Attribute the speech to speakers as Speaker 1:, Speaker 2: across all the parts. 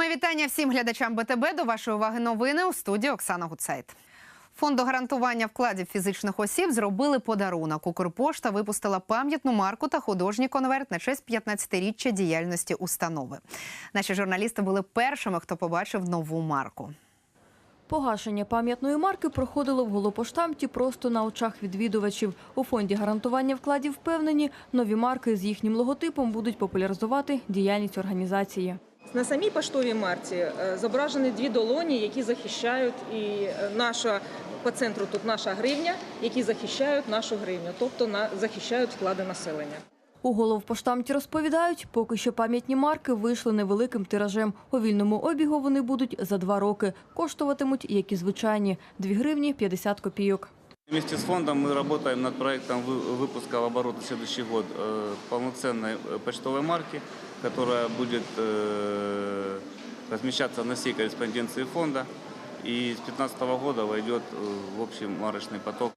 Speaker 1: Моє вітання всім глядачам БТБ. До вашої уваги новини у студії Оксана Гуцайт. Фонду гарантування вкладів фізичних осіб зробили подарунок. Укрпошта випустила пам'ятну марку та художній конверт на честь 15-річчя діяльності установи. Наші журналісти були першими, хто побачив нову марку.
Speaker 2: Погашення пам'ятної марки проходило в голопоштамті просто на очах відвідувачів. У фонді гарантування вкладів впевнені, нові марки з їхнім логотипом будуть популяризувати діяльність організації.
Speaker 3: На самій поштовій марці е, зображені дві долоні, які захищають і е, наша по центру тут наша гривня, які захищають нашу гривню, тобто на захищають вклади населення.
Speaker 2: У головпоштамті розповідають, поки що пам'ятні марки вийшли невеликим тиражем. У вільному обігу вони будуть за два роки. Коштуватимуть, як і звичайні, 2 гривні 50 копійок.
Speaker 4: Вместе с фондом мы работаем над проектом вы- выпуска в оборот на следующий год э, полноценной э, почтовой марки, которая будет э, размещаться на всей корреспонденции фонда и с 2015 года войдет э, в общий марочный поток.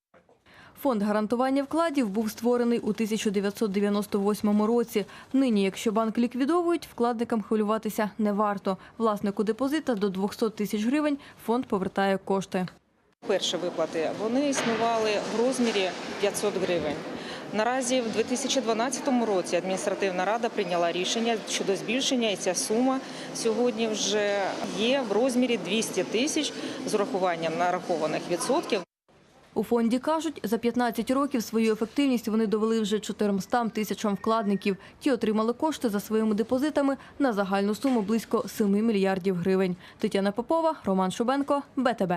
Speaker 2: Фонд гарантування вкладів був створений у 1998 році. Нині, якщо банк ліквідовують, вкладникам хвилюватися не варто. Власнику депозита до 200 тисяч гривень фонд повертає кошти.
Speaker 3: Перші виплати вони існували в розмірі 500 гривень. Наразі в 2012 році адміністративна рада прийняла рішення щодо збільшення, і ця сума сьогодні вже є в розмірі 200 тисяч з урахуванням нарахованих відсотків.
Speaker 2: У фонді кажуть, за 15 років свою ефективність вони довели вже 400 тисячам вкладників. Ті отримали кошти за своїми депозитами на загальну суму близько 7 мільярдів гривень. Тетяна Попова, Роман Шубенко, БТБ.